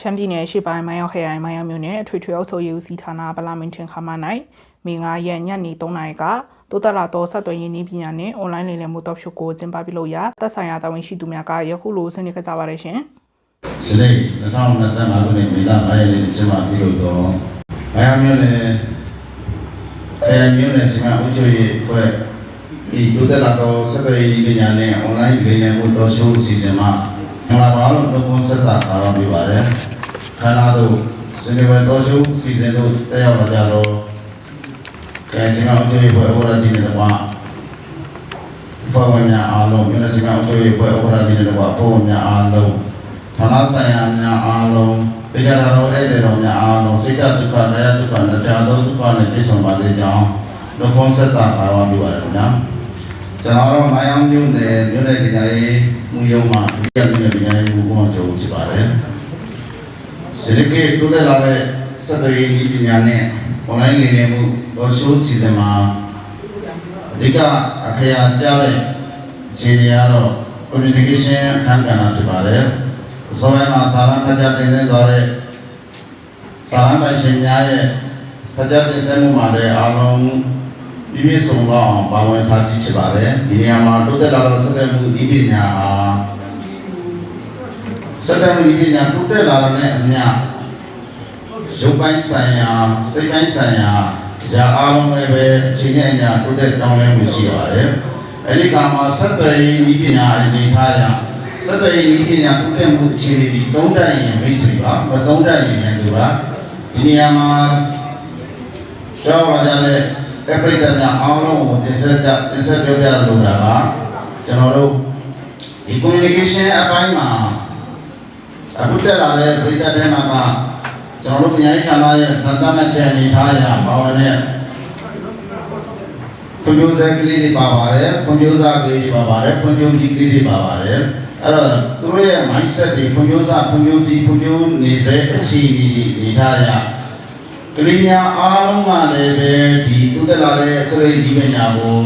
ရှမ်းပြည်နယ်ရှေ့ပိုင်းမိုင်းရောက်ခရိုင်မိုင်းရောက်မြို့နယ်အထွေထွေအုပ်ချုပ်ရေးဦးစီးဌာနဗလာမင်ထင်ခါမ၌မေ9ရက်ညနေ3နာရီကတိုးတက်လာသောဆက်သွယ်ရေးနည်းပညာနှင့်အွန်လိုင်းလိမ်လည်မှုတော့ရှုပ်ကိုကျင်းပပြုလုပ်ရာသက်ဆိုင်ရာတာဝန်ရှိသူများကယခုလိုဆွေးနွေးခဲ့ကြပါရရှင်ဒီနေ့2025ခုနှစ်မေလ9ရက်နေ့ကျင်းပပြုလုပ်သောမယာမြို့နယ်ခရိုင်မြို့နယ်စီမံအုပ်ချုပ်ရေးအဖွဲ့ဒီဒုတက်လာသောစက်သွယ်ရေးပညာနဲ့အွန်လိုင်းလိမ်လည်မှုတော့ရှုပ်အစီအစဉ်မှာ မင်္ဂလာပါလို့တုံ့ပြန်ဆက်တာအားပေးပါရယ်ခန္ဓာတို့ဆွေးနွေးပွဲတော့ရှုပ်အစီအစဉ်တို့တက်ရောက်လာကြတော့ခရိုင်စီမံအုပ်ချုပ်ရေးအဖွဲ့ဥပဒေကြီးနဲ့တကွာဖွဲ့ဝင်များအားလုံးမြို့နယ်စီမံအုပ်ချုပ်ရေးအဖွဲ့ဥပဒေကြီးနဲ့တကွာဖွဲ့ဝင်များအားလုံးဌာနဆိုင်ရာများအားလုံးတရားတော်ဧည့်သည်တော်များအားလုံးစိတ်တဒုက္ခတရားဒုက္ခနဲ့တရားတော်ဒုက္ခနဲ့ပြည့်စုံပါစေကြောင်းလောကုံဆက်တာအားဝပြုပါရခင်ဗျာကျွန်တော်တို့မိုင်းအောင်မြို့နယ်မြို့နယ်ပညာရေး မှုရုံးမှာဒုတိယမြို့နယ်ပညာရေးမှုကောင်းချုပ်ဖြစ်ပါတယ်ဒီနေ့ကတိုးတက်လာတဲ့စက်သွယ်ရေးပညာနဲ့ online နေနေမှုတော့ရှိုးစီစဉ်မှာအဓိကအခရာကြားတဲ့ခြေတွေကတော့ communication အခန်းကဏ္ဍဖြစ်ပါတယ်အစောပိုင်းမှာစာရန်ဖတ်ကြားတင်သွင်းတော်တဲ့စာရန်ပိုင်ရှင်များရဲ့ဖတ်ကြားတင်ဆက်မှုမှာလည်းအားလုံး ပြည့်ပြည့်စုံတော့အောင်ပါဝင်ထားပြီးဖြစ်ပါတယ်ဒီနေရာမှာတိုးတက်လာသောစက်တဲ့မှုဒီပညာဟာစက်တဲ့မှုဒီပညာတိုးတက်လာတဲ့အမျှရုပ်ပိုင်းဆိုင်ရာစိတ်ပိုင်းဆိုင်ရာဂျာအားလုံးလည်းပဲအချိန်နဲ့အမျှတိုးတက်တောင်းလဲမှုရှိပါတယ်အဲဒီကမှာစက်တဲ့ဤပညာအနေထားအရစက်တဲ့ဤပညာတိုးတက်မှုအခြေအနေဒီသုံးတတ်ရင်မိတ်ဆွေပါမသုံးတတ်ရင်လည်းသူပါဒီနေရာမှာကြောက်လာကြတဲ့ ပြိတ္တများအားလုံးကိုတင်ဆက်ပြတင်ဆက်ပြောပြလိုတာကကျွန်တော်တို့ဒီ communication အပိုင်းမှာအခုတက်လာတဲ့ပြိတ္တတွေမှာကကျွန်တော်တို့ပြန်ရေးဌာနရဲ့စံတမချက်အနေထားအရပါဝင်တဲ့ဖွံ့ဖြိုးစက်ကလေးတွေပါပါတယ်ဖွံ့ဖြိုးစားကလေးတွေပါပါတယ်ဖွံ့ဖြိုးကြီးကလေးတွေပါပါတယ်အဲ့တော့သူတို့ရဲ့ mindset တွေဖွံ့ဖြိုးစားဖွံ့ဖြိုးပြီးဖွံ့ဖြိုးနေစေအခြေအနေနေထားရ ကလေးများအားလုံးကလည်းပဲဒီတုတက်လာတဲ့စရိတ်ဒီပညာကို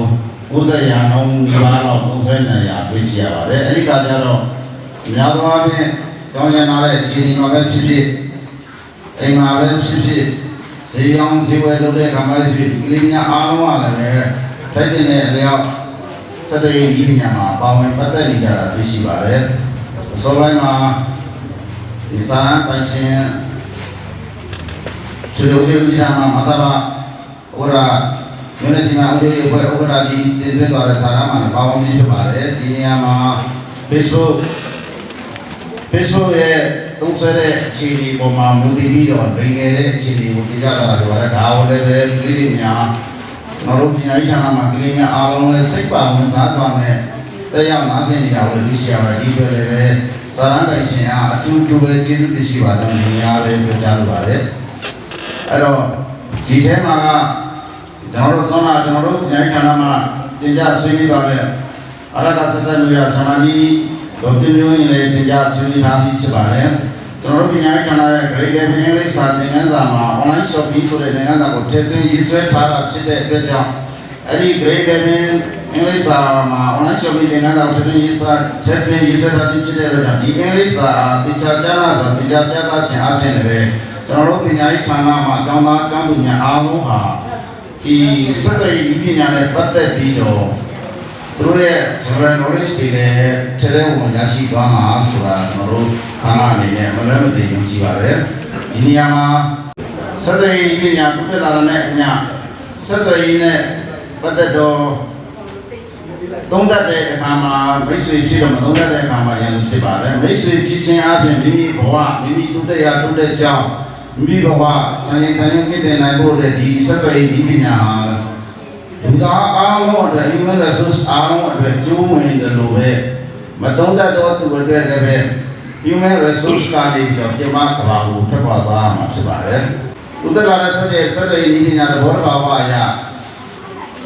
90ရာနှုန်းဒီပါတော့သုံးဆွဲနိုင်ရတွေ့ရှိရပါတယ်အဲ့ဒီကကြတော့များသောအားဖြင့်ကြောင်းရနာတဲ့အခြေအနေမှာပဲဖြစ်ဖြစ်အိမ်မှာပဲဖြစ်ဖြစ်ဈေးရောင်းဈေးဝယ်လုပ်တဲ့အခါမှာဖြစ်ဖြစ်ဒီကလေးများအားလုံးကလည်းထိုက်တဲ့အလျောက်စက်တဲ့ဤပညာမှာပါဝင်ပတ်သက်နေကြတာတွေ့ရှိပါတယ်။အစောပိုင်းမှာဒီစာရန်ပိုင်ရှင် သူတို့ရဲ့ဒီမှာမသဘာဝရမြို့နယ်စီမံအုပ်ချုပ်ရေးအဖွဲ့ဥက္ကဋ္ဌကြီးတင်သွင်းသွားတဲ့စာရန်မှာလည်းပါဝင်ပြီးဖြစ်ပါတယ်။ဒီနေရာမှာ Facebook Facebook ရဲ့သုံးဆွဲတဲ့အခြေအနေပေါ်မှာမူတည်ပြီးတော့လိမ်ငယ်တဲ့အခြေအနေကိုပြကြတာဖြစ်ပါတယ်။ဒါကိုလည်းပဲပြည်သူများကျွန်တော်တို့ပညာရေးဌာနမှာကလေးများအားလုံးလည်းစိတ်ပါဝင်စားစွာနဲ့တက်ရောက်နားဆင်နေတာကိုသိရှိရပါတယ်ဒီတွေလည်းပဲစာရန်ပိုင်ရှင်အားအထူးထူးပဲကျေးဇူးတင်ရှိပါကြောင်းညီများပဲပြောကြားလိုပါတယ် အဲ့တော့ဒီထဲမှာကကျွန်တော်တို့ဆောနာကျွန်တော်တို့ပညာရေးဌာနမှာတင်ပြဆွေးနွေးတော့တဲ့အာရကဆက်ဆက်လို့ရဆမာကြီးတို့ပြမျိုးရင်လည်းတင်ပြဆွေးနွေးထားပြီးဖြစ်ပါတယ်ကျွန်တော်တို့ပညာရေးဌာနရဲ့ grade level English စာသင်ခန်းစာမှာ online shopping ဆိုတဲ့သင်ခန်းစာကိုထည့်သွင်းရေးဆွဲထားတာဖြစ်တဲ့အတွက်ကြောင့်အဲ့ဒီ grade level English စာမှာ online shopping သင်ခန်းစာကိုထည့်သွင်းရေးဆွဲထည့်သွင်းရေးဆွဲထားခြင်းဖြစ်တဲ့အတွက်ကြောင့်ဒီ English စာသင်ချာကြားနာဆိုသင်ချာပြသခြင်းအပြင်လည်း ကျွန်တော်တို့ပညာရေးဌာနမှာအကြောင်းသားအကြောင်းသူများအားလုံးဟာဒီစက်တဲ့ဤပညာနဲ့ပတ်သက်ပြီးတော့သူတို့ရဲ့ general knowledge တွေလည်းထဲထဲဝင်ရရှိသွားမှာဆိုတာကျွန်တော်တို့ခန္ဓာအနေနဲ့မလွဲမသွေယုံကြည်ပါတယ်ဒီနေရာမှာစက်တဲ့ဤပညာပြုတက်လာတဲ့အမျှစက်တဲ့ဤနဲ့ပတ်သက်တော့သုံးတတ်တဲ့အခါမှာမိတ်ဆွေဖြစ်တော့မသုံးတတ်တဲ့အခါမှာရန်သူဖြစ်ပါတယ်မိတ်ဆွေဖြစ်ခြင်းအပြင်မိမိဘဝမိမိတုတ္တရာတုတ္တကြောင့် မိမိဘဝဆံရင်ဆံရင်ပြည့်တဲ့နိုင်ဖို့တဲ့ဒီစက်တဲ့ဤပညာဟာလူသားအားလုံးအတွက် human resource အားလုံးအတွက်ကျိုးဝင်တယ်လို့ပဲမသုံးတတ်တော့သူအတွက်လည်းပဲ human resource ကနေပြီးတော့ပြင်မကဘာကိုထပ်ပါသွားမှာဖြစ်ပါတယ်ဥဒ္ဒရာစတဲ့စတဲ့ဤပညာတော်ဘောဘာဝအရာ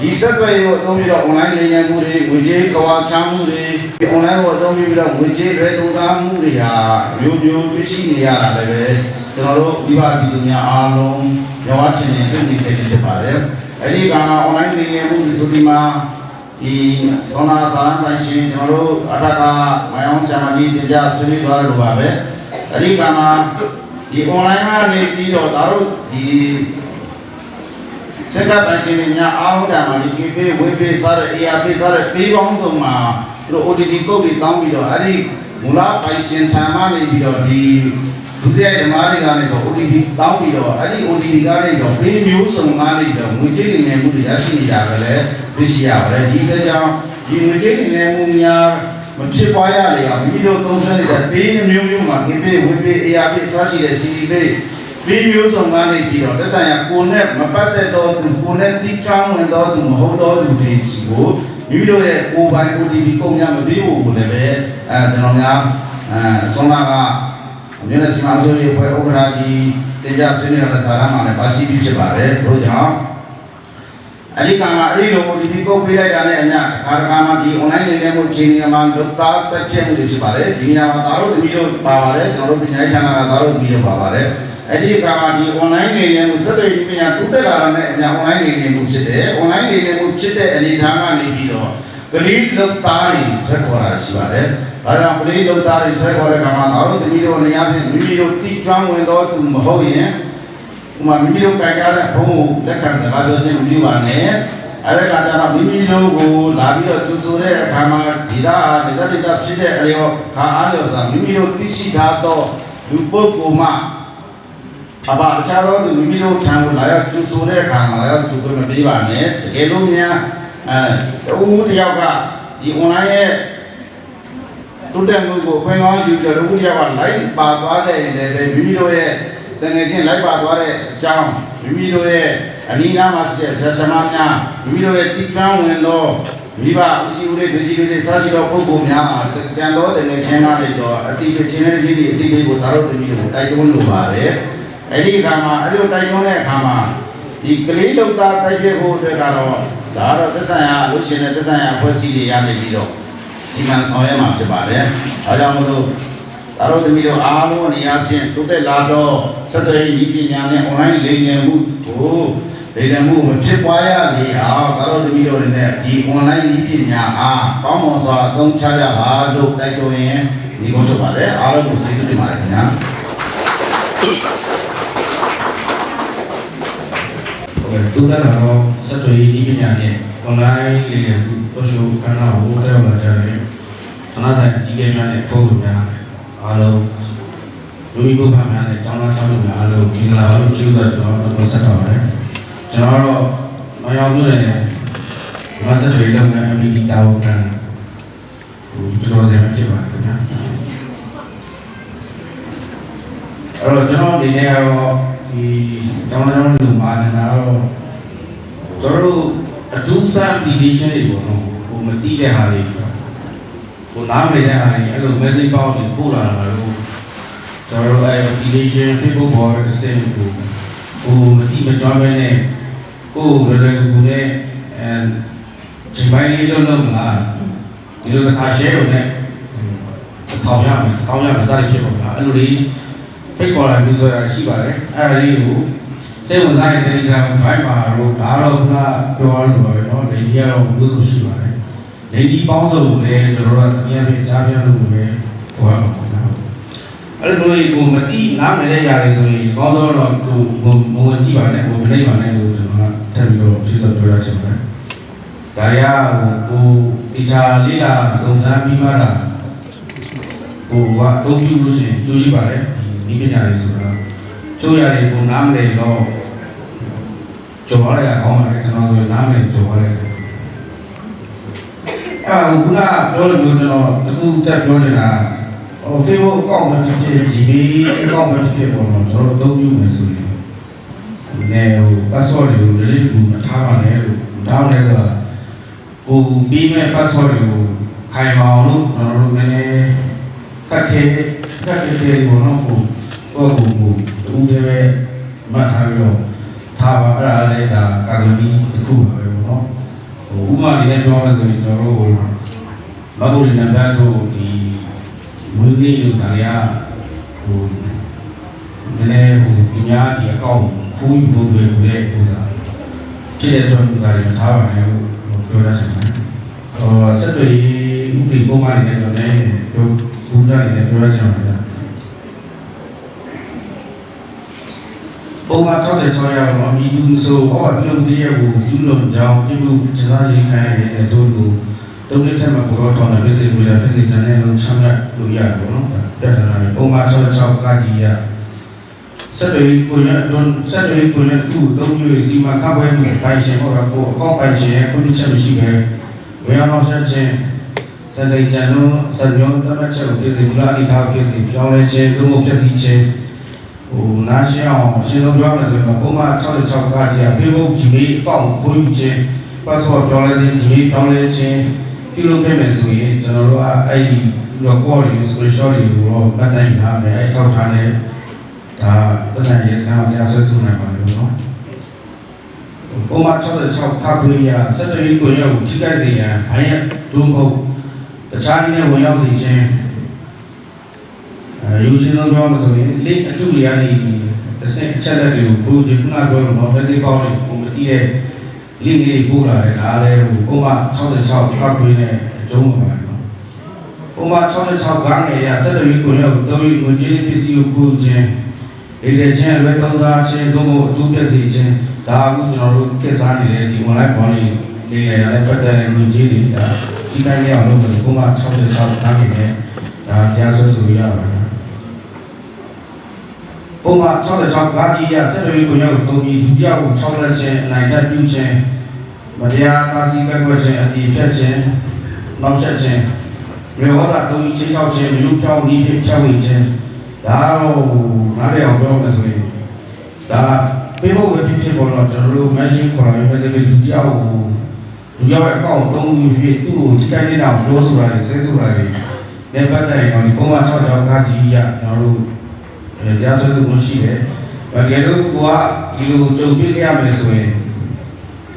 ဒီစက်တွေကိုအသုံးပြီးတော့ online လိမ်လည်မှုတွေငွေကြေးကဝါချမ်းမှုတွေဒီ online ကိုအသုံးပြီးတော့ငွေကြေးတွေသုံးစားမှုတွေဟာမျိုးမျိုးတွေ့ရှိနေရတာလည်းပဲကျွန်တော်တို့ဒီပါပြည်သူများအားလုံးရောဝချင်းနေသိနေသိဖြစ်ပါတယ်အဲ့ဒီက online လိမ်လည်မှုဆိုဒီမှာဒီဇောနာစာရန်ပိုင်ရှင်ကျွန်တော်တို့အထက်ကမယောင်ဆရာမကြီးတင်ပြဆွေးနွေးသွားတယ်လို့ပါပဲအဲ့ဒီကမှာဒီ online ကနေပြီးတော့ဒါတို့ဒီ စက်ကပ်ပန်ရှင်တွေများအားဟုတ်တာမှာဒီ KP ဝေးပေးစားတဲ့ ARP စားတဲ့ဖေးပေါင်းစုံမှာသူတို့ OTT ကုတ်တွေတောင်းပြီးတော့အဲ့ဒီမူလပိုင်ရှင်ထံမှနေပြီးတော့ဒီဒုစရိုက်ဓမ္မတွေကနေတော့ OTT တောင်းပြီးတော့အဲ့ဒီ OTT ကနေတော့ဖေးမျိုးစုံကနေတော့ငွေကြေးတွေနဲ့မှုတွေရရှိနေတာပဲလေသိရှိရပါတယ်ဒီတဲ့ကြောင့်ဒီငွေကြေးတွေနဲ့မှုများမဖြစ်ပွားရလေအောင်မိမိတို့သုံးဆနေတဲ့ဖေးမျိုးမျိုးမှာ KP ဝေးပေး ARP စားရှိတဲ့ CD လေး ဒီမျိုးစုံကနေပြီးတော့တက်ဆိုင်ရာကိုယ်နဲ့မပတ်သက်တော့သူကိုယ်နဲ့တိကျမ်းဝင်တော့သူမဟုတ်တော့သူတွေစီကိုမိမိတို့ရဲ့ကိုယ်ပိုင် OTP ပုံများမပေးဖို့ကိုလည်းပဲအဲကျွန်တော်များအဲဆုံးလာကမြို့နယ်စီမံကိန်းရေးဖွဲ့ဥက္ကဋ္ဌကြီးတင်ကြဆွေးနွေးရတဲ့စာရမှာလည်းပါရှိပြီးဖြစ်ပါတယ်တို့ကြောင့်အဲ့ဒီကမှာအဲ့ဒီလို OTP ကိုပေးလိုက်တာနဲ့အညာခါတခါမှာဒီ online နေနေမှုချိန်နေမှာဒုက္ခတက်ပြည့်မှုတွေဖြစ်ပါတယ်ဒီနေရာမှာဒါတို့သမီးတို့ပါပါတယ်ကျွန်တော်တို့ပညာရေးဌာနကဒါတို့သမီးတို့ပါပါတယ် အဲ့ဒီကမှာဒီ online နေနေမှုစက်တွေပညာတူတက်လာတဲ့အညာ online နေနေမှုဖြစ်တယ် online နေနေမှုဖြစ်တဲ့အနေအထားကနေပြီးတော့ပရိလုတ်သားတွေဆွဲခေါ်တာရှိပါတယ်။ဒါကြောင့်ပရိလုတ်သားတွေဆွဲခေါ်တဲ့ကမှာတော့သမီးတို့နေရာဖြင့်မိမိတို့တိကျွမ်းဝင်တော့သူမဟုတ်ရင်ဥမာမိမိတို့ကြိုက်ကြတဲ့ဘုံကိုလက်ခံစကားပြောခြင်းမပြုပါနဲ့။အဲ့ဒါကကြတော့မိမိတို့ကိုလာပြီးတော့သူဆိုတဲ့အခါမှာဒီသာဒေသဒေသဖြစ်တဲ့အလျော်ခါအားလျော်စွာမိမိတို့သိရှိထားသောလူပုဂ္ဂိုလ်မှ အပါတခြားသောသူမိမိတို့ထံကိုလာရောက်ကျူဆိုတဲ့အခါမှာလာရောက်ကျူခွင့်မပေးပါနဲ့တကယ်လို့များအဲတူတယောက်ကဒီ online ရဲ့တိုးတက်မှုကိုခွင့်ကောင်းယူပြီးတော့တူတယောက်က live ပါသွားတဲ့ရင်လည်းပဲမိမိတို့ရဲ့တကယ်ချင်း live ပါသွားတဲ့အကြောင်းမိမိတို့ရဲ့အနီးနားမှာရှိတဲ့ဆက်ဆံမများမိမိတို့ရဲ့တိကျမ်းဝင်သောမိဘဦးကြီးဦးလေးဒုကြီးဦးလေးစားရှိသောပုဂ္ဂိုလ်များမှာကြံတော်တဲ့ငယ်ချင်းသားတွေတော့အတိအကျချင်းတဲ့ကြီးတွေအတိလေးကိုသာတော်သမီးတို့တိုက်တွန်းလိုပါတယ် အဲ့ဒီအခါမှာအဲ့လိုတိုက်တွန်းတဲ့အခါမှာဒီကလေးလုံသားတိုက်ပြဖို့အတွက်ကတော့ဒါကတော့သက်ဆိုင်ရာလူရှင်တဲ့သက်ဆိုင်ရာအဖွဲ့အစည်းတွေရနေပြီးတော့စီမံဆောင်ရွက်မှာဖြစ်ပါတယ်။အဲကြောင့်မလို့ဒါတို့သမီးတို့အားလုံးအနေအချင်းတိုးတက်လာတော့စက်တော်ဤပညာနဲ့ online လိမ်လည်မှုကိုလိမ်လည်မှုမဖြစ်ပွားရလေအောင်ဒါတို့သမီးတို့တွေနဲ့ဒီ online ဤပညာအားပေါင်းမွန်စွာအသုံးချကြပါလို့တိုက်တွန်းရင်ဒီကုန်းချုပ်ပါတယ်အားလုံးကိုကျေးဇူးတင်ပါတယ်ခင်ဗျာ တူတာတော့စက်တွေဒီပညာနဲ့ online လေးတွေပို့ရှိုခန္ဓာကိုတက်ရောက်လာကြတယ်။ဌာနဆိုင်အကြီးအကဲများနဲ့ပုံပုံများအားလုံးလူကြီးဘုရားများနဲ့ကျောင်းသားကျောင်းသူများအားလုံးဒီလာလို့ကျေးဇူးတော်ကျွန်တော်တို့ဆက်တော်ပါတယ်။ကျွန်တော်တော့မရောက်လို့လည်းမဆက်တွေလုံးနဲ့ MPD တာဝန်ခံဟိုကျွန်တော်ဆက်ဖြစ်ပါတယ်ခင်ဗျာ။အဲ့တော့ကျွန်တော်ဒီနေ့ကတော့ ဒီကျောင်းသားကျောင်းသူမှာကျွန်တော်တော့ကျွန်တော်တို့အထူးစား application တွေပေါ့နော်ဟိုမတိတဲ့ဟာတွေဟိုနားမလည်တဲ့ဟာတွေအဲ့လို message ပေါက်တွေပို့လာတာလို့ကျွန်တော်တို့အဲ့ application Facebook board system ကိုဟိုမတိမကြွားပဲနဲ့ကိုယ်လွယ်လွယ်ကူကူနဲ့အဲချိန်ပိုင်းလေးလုံးလုံးလာဒီလိုတစ်ခါ share လုပ်နဲ့ထောင်ရမယ်တောင်းရမယ်စသည်ဖြစ်ပါလားအဲ့လိုလေး ဖိတ်ခေါ်လာပြီးဆိုတာရှိပါတယ်အဲ့ဒါလေးကို စိတ်ဝင်စားတဲ့ Telegram drive မှာတော့ဒါတော့ခုနပြောရလို့ပါပဲเนาะလေဒီကတော့ဘုလို့ဆိုရှိပါတယ်လေဒီပေါင်းစုံလည်းကျွန်တော်တို့ကတရားပြကြားပြလို့ပဲဟောရမှာပေါ့နော်အဲ့လိုလေးကိုမတိနားမလဲရတယ်ဆိုရင်ကောင်းတော့တော့ကိုမဝင်ကြည့်ပါနဲ့ကိုမနေပါနဲ့လို့ကျွန်တော်ကထပ်ပြီးတော့ဖြည့်ဆိုပြောရချင်ပါတယ်ဒါရကိုဒီချာလေးလာစုံစမ်းပြီးမှတာကိုကအုပ်ပြုလို့ရှိရင်ကျိုးရှိပါတယ် ဒီပညာလေးဆိုတာကျိုးရတယ်ကိုနားမလဲတော့ကြော်ရရကောင်းတယ်ကျွန်တော်ဆိုနားမလဲကြော်ရတယ်အာခုနပြောလို့မျိုးကျွန်တော်တခုတက်ပြောနေတာဟို Facebook အကောင့်မှာဖြစ်ဖြစ် GB အကောင့်မှာဖြစ်ဖြစ်ပေါ့နော်ကျွန်တော်တို့သုံးယူမယ်ဆိုရင်နေဟို password တွေကို delete လုပ်မထားပါနဲ့လို့တောင်းတယ်ဆိုတာကိုပြီးမဲ့ password တွေကိုခိုင်မာအောင်လို့ကျွန်တော်တို့နည်းနည်း ကတ်ခဲကတ်ခဲပေါ့နော်ဟိုကိုယ့်ကိုယ်ကိုတူတယ်ပဲမှတ်ထားပြီးတော့ထားပါအဲ့ဒါလည်းဒါကာလမီတစ်ခုပါပဲပေါ့နော်ဟိုဥပမာလေးနဲ့ပြောမှဆိုရင်ကျွန်တော်တို့မဘုရင်နတ်သားတို့ဒီမွေးနေ့တို့ဒါတွေကဟိုနည်းနည်းဟိုပညာဒီအကောင့်ခိုးယူဖို့တွေလည်းဟိုဒါဖြစ်တဲ့အတွက်ဒါတွေထားပါမယ်လို့ပြောရချင်တယ်ဟိုဆက်တွေဥပဒေပုံမှန်နေတယ်ကျွန်တော်လည်းပြော ဘူးကြတယ်ပြောရချင်ပါတယ်ပုံမှန်66ရာတော့မိသူဆိုဟောပြုလုပ်တရားကိုကျူးလွန်ကြောင်းပြုလုပ်စကားရေးခိုင်းရတဲ့တို့ကိုတုံးလက်ထက်မှာဘောတော်ထောင်းတဲ့ visit ကိုလည်း visit တန်းနဲ့လုံးချမ်းရလို့ရတယ်ပေါ့နော်ပြဿနာတွေပုံမှန်66ကကြီးရဆက်တွေကိုရတွန်းဆက်တွေကိုရခုတုံးရွေးစီမံခန့်ခွဲမှုပိုင်ရှင်ဟောတာကိုအကောက်ပိုင်ရှင်ရဲ့ခွင့်ပြုချက်မရှိပဲဝေယအောင်ဆက်ခြင်း စစိတ်ကြံလုံးစံညုံတမတ်ချက်ကိုပြည်စီမူလအထိထားပြည်စီပြောင်းလဲခြင်းဒုမို့ဖြစ်စီခြင်းဟိုနားရှင်းအောင်ရှင်းလုံးပြောမယ်ဆိုရင်ပုံမှန်66ကကြီးက Facebook Gmail အကောင့်ကိုယူခြင်း password ပြောင်းလဲခြင်း Gmail ပြောင်းလဲခြင်းပြုလုပ်ခဲ့မယ်ဆိုရင်ကျွန်တော်တို့ကအဲ့ဒီ record တွေ screenshot တွေကိုတော့မှတ်တိုင်းထားမယ်အဲ့ထောက်ထားတဲ့ဒါသက်ဆိုင်ရေးစကားများဆွဲဆုနိုင်ပါလို့နော်ပုံမှန်66ခါခွေရစက်တရီကိုရောက်ထိခိုက်စေရန်ဘိုင်းရဒုမဟုတ် တခြားနည်းနဲ့ဝင်ရောက်စေခြင်းအဲယူရှင်လုံးပြောမှာဆိုရင် link အတူလေးကနေအစင်အချက်လက်တွေကိုကိုကြီးခုနပြောလို့တော့ basic ပေါင်းနေပုံမတီးတဲ့ link လေးပို့လာတယ်ဒါလည်းဟိုပုံမှ66ပတ်ခွေးနဲ့အကျုံးပါပဲနော်ပုံမှ66ကငယ်ရဆက်တော်ကြီးကိုရောက်တော်ကြီးကိုကြီးပစ္စည်းကိုကိုချင်းဒီတဲ့ချင်းလွယ်သုံးစားချင်းတို့ကိုအကျိုးပြည့်စေခြင်းဒါအခုကျွန်တော်တို့ခေတ်စားနေတဲ့ဒီ online ဘောင်းလေးလေးလည်းပတ်သက်တဲ့ငွေကြေးတွေဒါ စီကံရအောင်လုပ်လို့ပုံမှ66ကငယ်နဲ့ဒါကြားဆွဆိုရပါတယ်ပုံမှန်66ကားကြီးရဆက်ရွေးကိုရောက်တုံးပြီးဒုတိယကို6လက်ချင်းအနိုင်ထပ်ပြုခြင်းမတရားကာစီကကွက်ခြင်းအတီဖြတ်ခြင်းနောက်ဆက်ခြင်းရေဝါစာတုံးချင်းချောက်ခြင်းမြူဖြောင်းဤဖြစ်ဖြတ်ဝေခြင်းဒါတော့နားရအောင်ပြောမယ်ဆိုရင်ဒါပေဖို့ပဲဖြစ်ဖြစ်ပေါ်တော့ကျွန်တော်တို့ machine ခေါ်ရမယ်ဆိုပြီးဒုတိယကို ဒုတိယရဲ့အကောင့်တုံးပြီးဖြစ်သူ့ကိုထိခိုက်နေတာပြောဆိုတာတွေဆဲဆိုတာတွေနေပတ်တိုင်တော့ဒီပုံမှန်66ကားကြီးရကျွန်တော်တို့အဲကြားဆွဲမှုရှိတယ်။ဘာကြလို့ကိုကဒီလိုကြုံတွေ့ရမယ်ဆိုရင်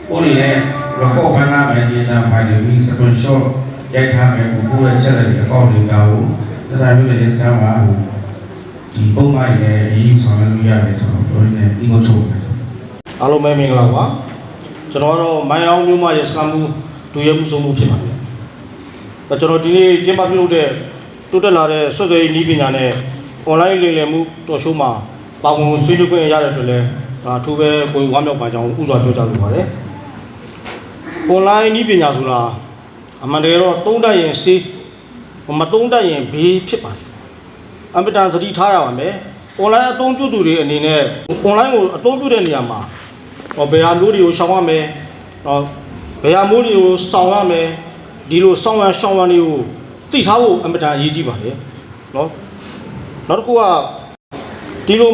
ကိုနေနဲ့ record ဖမ်းနာမယ်ဒီတမ်းဖိုင်တွေ screenshot ရိုက်ထားမယ်ကိုကိုရဲ့ချက်လက်တွေအကောင့်တွေကကိုသက်ဆိုင်မျိုးတွေစကားမှာဟိုဒီပုံမှန်ရဲ့အရေးဆောင်လို့ရတယ်ဆိုတော့ပြောနေဒီကိုထုတ်တယ်အားလုံးပဲမင်္ဂလာပါ ကျွန်တော်ကတော့မိုင်းအောင်မျိုးမရစကမှုဒူရမှုဆုံးမှုဖြစ်ပါတယ်အဲကျွန်တော်ဒီနေ့ကျင်းပပြုလုပ်တဲ့တိုးတက်လာတဲ့ဆွတ်သွေးနည်းပညာနဲ့ online လိမ်လည်မှုတော်ရှိုးမှာပါဝင်ဆွေးနွေးခွင့်ရတဲ့အတွက်လည်းဒါအထူးပဲကိုယ်ဝမ်းမြောက်ပါကြောင်းဥစွာပြောကြားလိုပါတယ် online နည်းပညာဆိုတာအမှန်တကယ်တော့သုံးတတ်ရင်စေးမသုံးတတ်ရင်ဘေးဖြစ်ပါတယ်အမြဲတမ်းသတိထားရပါမယ် online အသုံးပြုသူတွေအနေနဲ့ online ကိုအသုံးပြုတဲ့နေရာမှာ ဟောဘယ်ဟာမျိုးတွေကိုရှောင်ရမယ်ဟောဘယ်ဟာမျိုးတွေကိုစောင့်ရမယ်ဒီလိုစောင့်ရရှောင်ရတွေကိုသိထားဖို့အမတန်အရေးကြီးပါတယ်နော်နောက်တစ်ခုကဒီလို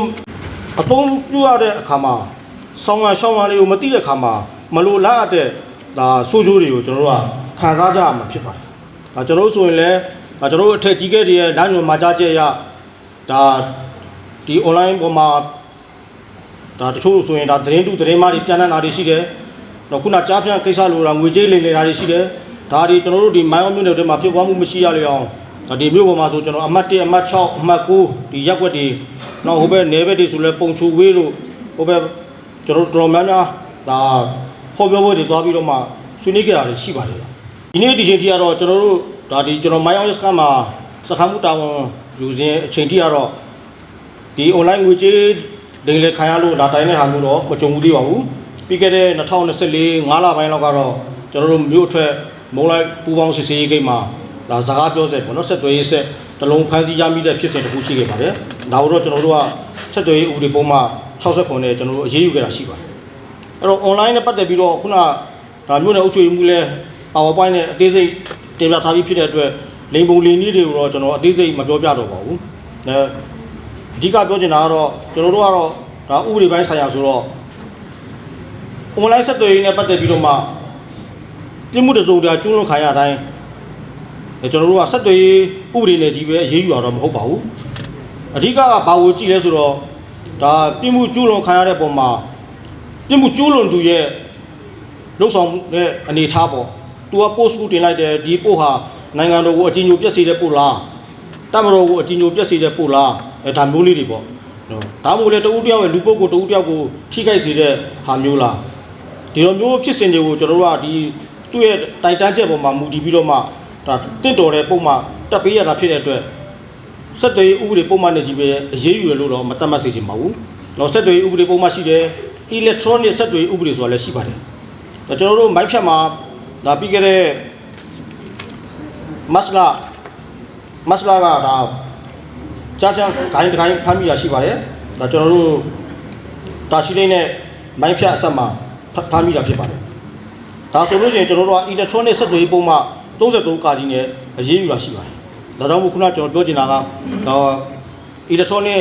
အသုံးပြုရတဲ့အခါမှာစောင့်ရရှောင်ရတွေကိုမသိတဲ့အခါမှာမလိုလားအပ်တဲ့ဒါဆိုးကျိုးတွေကိုကျွန်တော်တို့ကခံစားကြရမှာဖြစ်ပါတယ်ဒါကျွန်တော်တို့ဆိုရင်လည်းဒါကျွန်တော်တို့အထက်ကြီးခဲ့တဲ့လမ်းညွှန်မှာကြားချက်ရဒါဒီ online ပေါ်မှာ ဒါတချို့ဆိုရင်ဒါသတင်းတူသတင်းမားတွေပြန်တန်းတာတွေရှိတယ်။တော့ခုနကြားဖြန့်ကိစ္စလိုတာငွေကြေးလိမ်လည်တာတွေရှိတယ်။ဒါတွေကျွန်တော်တို့ဒီမိုင်းအောင်မြို့နယ်တွေမှာဖြစ်ပွားမှုမရှိရလေအောင်ဒါဒီမြို့ပေါ်မှာဆိုကျွန်တော်အမှတ်1အမှတ်6အမှတ်9ဒီရက်ွက်တွေနောက်ဟိုဘက်နယ်ဘက်တွေဆိုလဲပုံချူဝေးလို့ဟိုဘက်ကျွန်တော်တို့တော်များများဒါဟောပြောပွဲတွေသွားပြီးတော့မှဆွေးနွေးကြတာတွေရှိပါတယ်။ဒီနေ့ဒီချိန်ထိကတော့ကျွန်တော်တို့ဒါဒီကျွန်တော်မိုင်းအောင်ရစကမှာစခန်းမှုတာဝန်ယူစဉ်အချိန်ထိကတော့ဒီ online ငွေကြေး ဒိန်လေခံရလို့လာတိုင်းတဲ့ဟာမျိုးတော့မကြုံဘူးသေးပါဘူးပြီးခဲ့တဲ့2024 9လပိုင်းလောက်ကတော့ကျွန်တော်တို့မြို့အထွက်မုံလိုက်ပူပေါင်းစစ်စေးရေးဂိတ်မှာဒါစကားပြောဆက်ပေါ့နော်ဆက်သွယ်ရေးဆက်တစ်လုံးဖမ်းဆီးရမိတဲ့ဖြစ်စဉ်တစ်ခုရှိခဲ့ပါတယ်ဒါကိုတော့ကျွန်တော်တို့ကဆက်သွယ်ရေးဥပဒေပုံမှ69နဲ့ကျွန်တော်တို့အရေးယူခဲ့တာရှိပါတယ်အဲ့တော့ online နဲ့ပတ်သက်ပြီးတော့ခုနဒါမြို့နယ်အုပ်ချုပ်ရေးမှုလဲ PowerPoint နဲ့အသေးစိတ်တင်ပြထားပြီးဖြစ်တဲ့အတွက်လိန်ပုံလိန်နည်းတွေကိုတော့ကျွန်တော်အသေးစိတ်မပြောပြတော့ပါဘူးအဲ အဓိကပြောချင်တာကတော့ကျွန်တော်တို့ကတော့ဒါဥပဒေပိုင်းဆိုင်ရာဆိုတော့ online ဆက်သွယ်ရေးနဲ့ပတ်သက်ပြီးတော့မှတိမှုတစုံတရာကျူးလွန်ခံရတိုင်းအဲကျွန်တော်တို့ကဆက်သွယ်ရေးဥပဒေနဲ့ကြီးပဲအရေးယူရတော့မဟုတ်ပါဘူးအဓိကကဘာကိုကြည့်လဲဆိုတော့ဒါပြစ်မှုကျူးလွန်ခံရတဲ့ပုံမှာပြစ်မှုကျူးလွန်သူရဲ့လုံဆောင်တဲ့အနေထားပေါ့သူက post ကိုတင်လိုက်တယ်ဒီ post ဟာနိုင်ငံတော်ကိုအကြီးအကျယ်ပြည့်စေတဲ့ပို့လားတမတော်ကိုအကြီးညိုပြက်စေတဲ့ပို့လား အဲဒါမျိုးလေးတွေပေါ့နော်ဒါမှမဟုတ်လေတဦးတယောက်ရဲ့လူပုဂ္ဂိုလ်တဦးတယောက်ကိုထိခိုက်စေတဲ့ဟာမျိုးလားဒီလိုမျိုးဖြစ်စဉ်တွေကိုကျွန်တော်တို့ကဒီသူ့ရဲ့တိုင်တန်းချက်ပေါ်မှာမူတည်ပြီးတော့မှဒါတင့်တော်တဲ့ပုံမှတက်ပေးရတာဖြစ်တဲ့အတွက်စက်တွေဥပဒေပုံမှန်နဲ့ကြီးပဲအရေးယူရလို့တော့မတတ်မှတ်စေချင်ပါဘူးတော့ဆက်တွေဥပဒေပုံမှရှိတယ် electronic ဆက်တွေဥပဒေဆိုတာလည်းရှိပါတယ်ဒါကျွန်တော်တို့မိုက်ဖြတ်မှာဒါပြီးခဲ့တဲ့မတ်လာမတ်လာကဒါ ကြားချမ်းဂိုင်းတစ်ဂိုင်းဖမ်းမိတာရှိပါတယ်ဒါကျွန်တော်တို့တာရှိလေးနဲ့မိုင်းဖြတ်အဆက်မှာဖဖမ်းမိတာဖြစ်ပါတယ်ဒါဆိုလို့ရှိရင်ကျွန်တော်တို့က electronic ဆက်တွေပုံမှ33ကာကြီးနဲ့အရေးယူတာရှိပါတယ်ဒါကြောင့်မို့ခုနကျွန်တော်ပြောချင်တာကတော့ electronic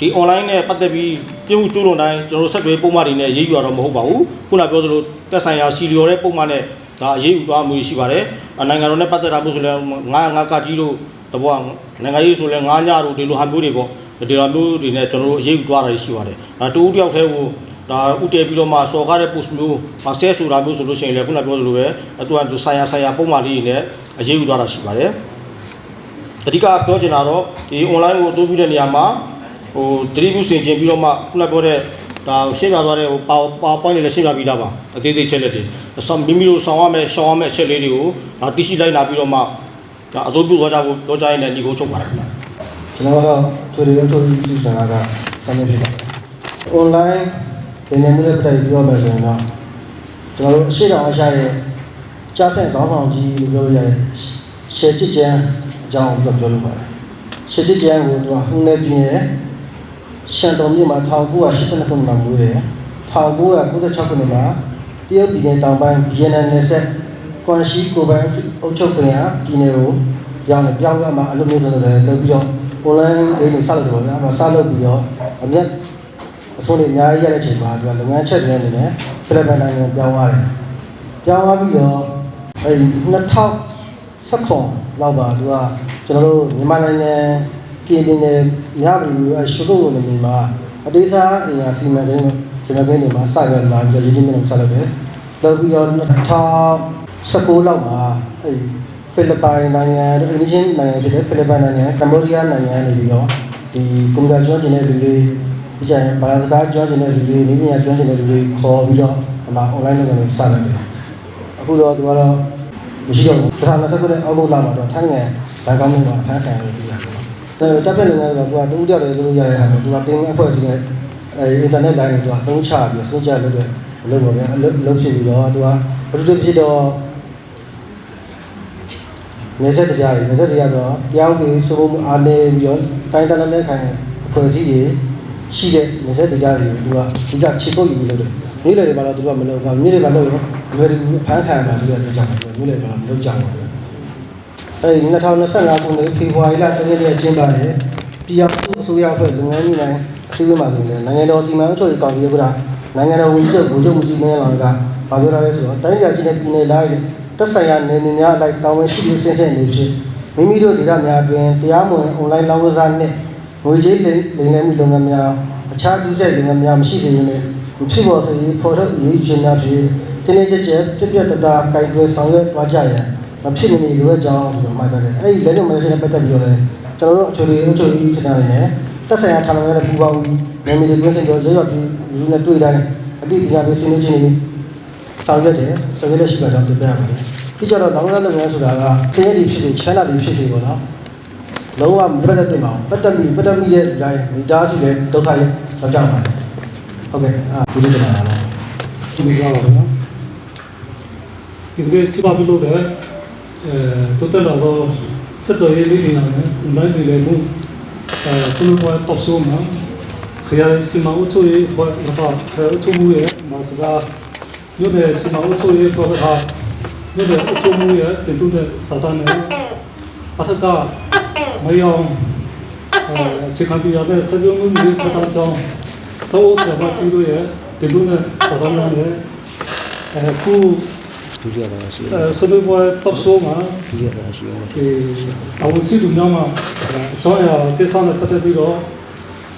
ဒီ online နဲ့ပတ်သက်ပြီးပြုံးကျိုးလွန်တိုင်းကျွန်တော်တို့ဆက်သွယ်ပုံမှန်တွေနဲ့ရေးယူရတော့မဟုတ်ပါဘူးခုနပြောသလိုတက်ဆိုင်ရာစီလီယိုတဲ့ပုံမှန်နဲ့ဒါအရေးယူသွားမှုရှိပါတယ်အနိုင်ငံတော်နဲ့ပတ်သက်တာမျိုးဆိုလဲ9 9ကကြီးတို့ တဘောနိုင်ငံရေးဆိုလဲ9ညတို့ဒီလိုဟာမျိုးတွေပေါ့ဒီလိုမျိုးတွေနဲ့ကျွန်တော်တို့အရေးယူသွားတာရှိပါတယ်ဒါတူဦးတယောက်တည်းကိုဒါဥတည်ပြီးတော့မှစော်ကားတဲ့ post မျိုးဆဲဆိုတာမျိုးဆိုလို့ရှိရင်လည်းခုနပြောသလိုပဲအတူတူဆိုင်ရာဆိုင်ရာပုံမှန်လေးတွေနဲ့အရေးယူသွားတာရှိပါတယ်အဓိကပြောချင်တာတော့ဒီ online ကိုအသုံးပြုတဲ့နေရာမှာဟို tribute ဆင်ကျင်ပြီးတော့မှခုနပြောတဲ့ဒါရှင်းပြသွားတဲ့ဟို power powerpoint တွေလည်းရှင်းပြပြီးသားပါအသေးသေးချက်လက်တွေဆောင်းမိမိတို့ဆောင်းရမယ်ရှောင်းရမယ်အချက်လေးတွေကိုဒါသိရှိလိုက်လာပြီးတော့မှ ဒါအသုံးပြုသွားကြဖို့ပြောကြရင်လည်းဒီကုန်းချုပ်ပါတယ်ခင်ဗျာကျွန်တော်ကတော့ထွေထွေရုပ်ထုတ်ပြီးပြည်စံကဆမ်းနေဖြစ်ပါတယ်။ online သင်နေမှုတဲ့ပြပြောမယ်ဆိုရင်တော့ကျွန်တော်တို့အရှိတောင်အရှာရဲ့ကြားဖြတ်ခေါင်းဆောင်ကြီးလို့ပြောရတဲ့ရှယ်ချစ်ကျန်းအကြောင်းကိုပြောလို့ပါတယ်။ရှယ်ချစ်ကျန်းကိုသူကဟိုနေပြင်းရဲ့ရှန်တော်မြို့မှာ1982ခုနှစ်မှာမွေးတယ်။1996ခုနှစ်မှာတရုတ်ပြည်နယ်တောင်ပိုင်းဗီယက်နမ်နယ်စပ် ကွမ်ရှိကိုပိုင်အုပ်ချုပ်ခွင့်ရပြည်နယ်ကိုရောက်နေပြောင်းရမှာအလုပ်မျိုးစုံတွေလုပ်ပြီးတော့ online ဂိမ်းတွေစလုပ်တယ်ပေါ့ဗျာ။အဲမှာစလုပ်ပြီးတော့အမြတ်အစိုးရအများကြီးရတဲ့အချိန်မှာသူကလုပ်ငန်းချက်တွေအနေနဲ့ဖိလစ်ပိုင်နိုင်ငံကိုပြောင်းသွားတယ်။ပြောင်းသွားပြီးတော့အဲ2019လောက်ပါသူကကျွန်တော်တို့မြန်မာနိုင်ငံပြည်ပြည်နယ်မြပရီမျိုးအရှုပ်ကုန်နေနေမှာအသေးစားအင်အားစီမံကိန်းကျွန်တော်ကနေမှာစရလာပြီးတော့ရင်းနှီးမြှုပ်နှံဆက်လုပ်တယ်။လုပ်ပြီးတော့ 2019လောက်မှာအဲဖိလစ်ပိုင်နိုင်ငံတို့အင်ဒိယနိုင်ငံဖြစ်တဲ့ဖိလစ်ပိုင်နိုင်ငံကမ္ဘောဒီးယားနိုင်ငံနေပြီးတော့ဒီကွန်ပျူတာကျွမ်းကျင်တဲ့လူတွေဒီကျရင်ဘာသာစကားကျွမ်းကျင်တဲ့လူတွေနည်းပညာကျွမ်းကျင်တဲ့လူတွေခေါ်ပြီးတော့ဒီမှာ online လုပ်ငန်းတွေစလုပ်တယ်အခုတော့သူကတော့မရှိတော့ဘူးဒါနဲ့ဆက်တဲ့အောက်ဘုတ်လာမှာတော့ထိုင်းနိုင်ငံဘန်ကောက်မြို့မှာဖန်ခံရလို့ပြရတယ်။ဒါပေမဲ့တပ်ပြလုပ်ငန်းကတော့သူကတူးတယောက်လည်းလုပ်ရတဲ့ဟာမျိုးသူကတင်းအဖွဲ့အစည်းနဲ့အဲအင်တာနက်လိုင်းတွေသူကအသုံးချပြီးစနစ်ကျလုပ်တဲ့အလုပ်ပါပဲအလုပ်လုပ်ဖြစ်ပြီးတော့သူကဘယ်လိုဖြစ်တော့ နေဆက်တရားတွေနေဆက်တရားတော့တရားဥပဒေစိုးမိုးမှုအားနည်းပြီးတော့တိုင်းတန်းနဲ့ခံအဖွဲ့အစည်းတွေရှိတဲ့နေဆက်တရားတွေသူကဒီကချစ်ဖို့ယူလို့လုပ်တယ်မြို့လေတွေမှာတော့သူကမလုပ်ဘူးမြို့တွေမှာလုပ်ရင်အမေရိကန်ဖန်ခံရမှာဆိုတဲ့အတွက်ကြောင့်မြို့လေတွေမှာမလုပ်ကြဘူးအဲဒီ2025ခုနှစ်ဖေဖော်ဝါရီလ3ရက်နေ့ကျင်းပတဲ့ပြည်အောင်အစိုးရအဖွဲ့လုပ်ငန်းကြီးတိုင်းအစည်းအဝေးမှာဆိုရင်နိုင်ငံတော်စီမံအုပ်ချုပ်ရေးကောင်စီဥက္ကဋ္ဌနိုင်ငံတော်ဝန်ကြီးချုပ်ဗိုလ်ချုပ်မှုကြီးမင်းလောင်က ဗာပြောထားလဲဆိုတော့တိုင်းပြည်ကြီးတဲ့ပြည်နယ်လိုက်တက်ဆိုင်ရာနယ်မြေများအလိုက်တာဝန်ရှိသူဆင်းဆင်းနေဖြစ်မိမိတို့ဒေသများတွင်တရားမဝင် online လောင်းကစားနှင့်ငွေကြေးလိမ်လည်မှုလုပ်ငန်းများအခြားဒုစရိုက်လုပ်ငန်းများမရှိစေရင်းနဲ့မဖြစ်ပေါ်စေရေးဖော်ထုတ်ရေးချင်များဖြစ်တင်းနေချက်ချက်ပြပြတတာကိုင်တွယ်ဆောင်ရွက်သွားကြရန်မဖြစ်မနေလိုအပ်ကြောင်းပြီးတော့မှတ်တယ်။အဲ့ဒီလက်လုံမလက်ရှင်နဲ့ပတ်သက်ပြီးတော့လည်းကျွန်တော်တို့အချိုလေးအချိုလေးစတာတွေနဲ့တက်ဆိုင်ရာဌာနတွေနဲ့ပူးပေါင်းပြီးနယ်မြေတွေပြင်ဆင်တော့ရွရွပြီးလူနဲ့တွေ့တိုင်းအတိအကျပဲဆင်းနေချင်းတွေ ဆောင်ရွက်တယ်။ဆောင်ရွက်လက်ရှိပါကြောင်းတင်ပြရပါတယ်။ဒီကြတော့လောင်းစားလုပ်ငန်းဆိုတာကစင်းရည်ဖြစ်စေချမ်းသာတွေဖြစ်စေပေါ့နော်။လုံးဝမပတ်သက်တင်ပါဘူး။ပတ်သက်ပြီးပတ်သက်ပြီးရဲ့ဒီတိုင်းမိသားစုရဲ့ဒုက္ခရဲ့တော့ကြောက်ပါတယ်။ဟုတ်ကဲ့အာဒီလိုတင်ပါလား။ဒီလိုရပါတော့ဒီကနေ့တိပါဘလို့ပဲအဲတိုးတက်လာတော့စက်တော်ရေးလေးနေရတယ်။ online တွေလည်းမှုအဲစလို့ပေါ်ပေါ့ဆိုမှာခရစီမအုပ်ချုပ်ရေးပေါ်တော့ခရအုပ်ချုပ်မှုရဲ့မစကား ညတဲ့စီမအုပ်ချုပ်ရေးပေါ်တော့ညတဲ့အုပ်ချုပ်မှုရဲ့တင်တူတဲ့စာတမ်းနဲ့အထက်ကမယောင်အဲချေခံပြရတဲ့စကြုံမှုတွေထပ်တော့သောဆရာမကြီးတို့ရဲ့တင်တူတဲ့စာတမ်းနဲ့အခုဒုတိယပိုင်းရှိအဲစလို့ပေါ်ပေါ့ဆိုမှာဒုတိယပိုင်းရှိအောင်ဒီအဝန်စီလူများမှာအစောရကိစ္စနဲ့ပတ်သက်ပြီးတော့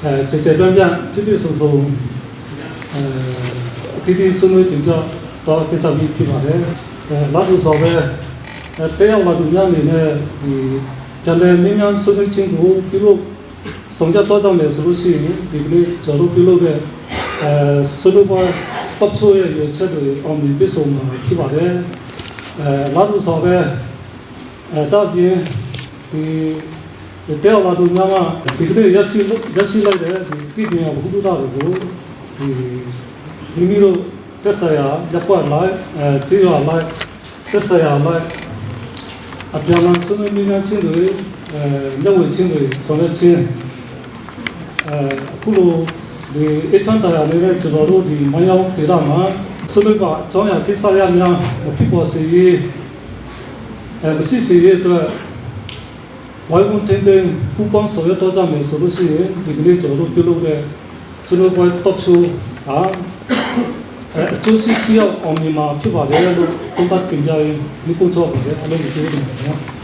အဲကျေကျေပြန့်ပြန့်ဖြစ်ဖြစ်ဆုံးဆုံး အဲဒီဒီဆုံးလို့တင်ပြတော့ကိစ္စကြီးဖြစ်ပါတယ်အဲလာလို့ဆိုပဲအဲဆေးရောက်လာသူများအနေနဲ့ဒီကျန်တဲ့မိများဆုံးချင်းကိုပြုလို့ဆောင်ကြတော့ကြောင့်လည်းဆိုလို့ရှိရင်ဒီကနေ့ကျွန်တော်ပြုလို့ပဲအဲစလို့ပေါ်ပတ်ဆိုးရဲ့ရချက်တွေအောင်မြင်ပြဆုံးမှာဖြစ်ပါတယ်အဲလာလို့ဆိုပဲအဲတော့ပြင်ဒီတဲဝါတို့များမှဒီကနေ့ရရှိရရှိလိုက်တဲ့ဒီပြည်ပညာဘုဒ္ဓတာတွေကိုဒီ မိမိတို့တက်ဆရာရပ်ကွက်လိုက်အဲကျေးရွာလိုက်တက်ဆရာလိုက်အပြန်အလှန်ဆွေးနွေးနေချင်းတွေအဲလက်ဝဲချင်းတွေဆောင်ရွက်ချင်းအဲအခုလိုဒီအချမ်းတရားလေးနဲ့ကျွန်တော်တို့ဒီမယောင်းဒေတာမှာဆွေးနွေးပါအကြောင်းအရာကိစ္စရများမဖြစ်ပေါ်စေရေးအဲမရှိစေရေးအတွက်ဝိုင်းဝန်းတင်တဲ့ပူပေါင်းဆောင်ရွက်တော့ကြမယ်ဆိုလို့ရှိရင်ဒီကနေ့ကျွန်တော်တို့ပြုလုပ်တဲ့ဆွေးနွေးပွဲ top show ဟာ အဲအကျိုးစီးပွားအောင်မြင်မှာဖြစ်ပါတယ်လို့သုံးသပ်တင်ပြရင်ဒီကုန်းချောပါတယ်အလုံးစုံပါနော်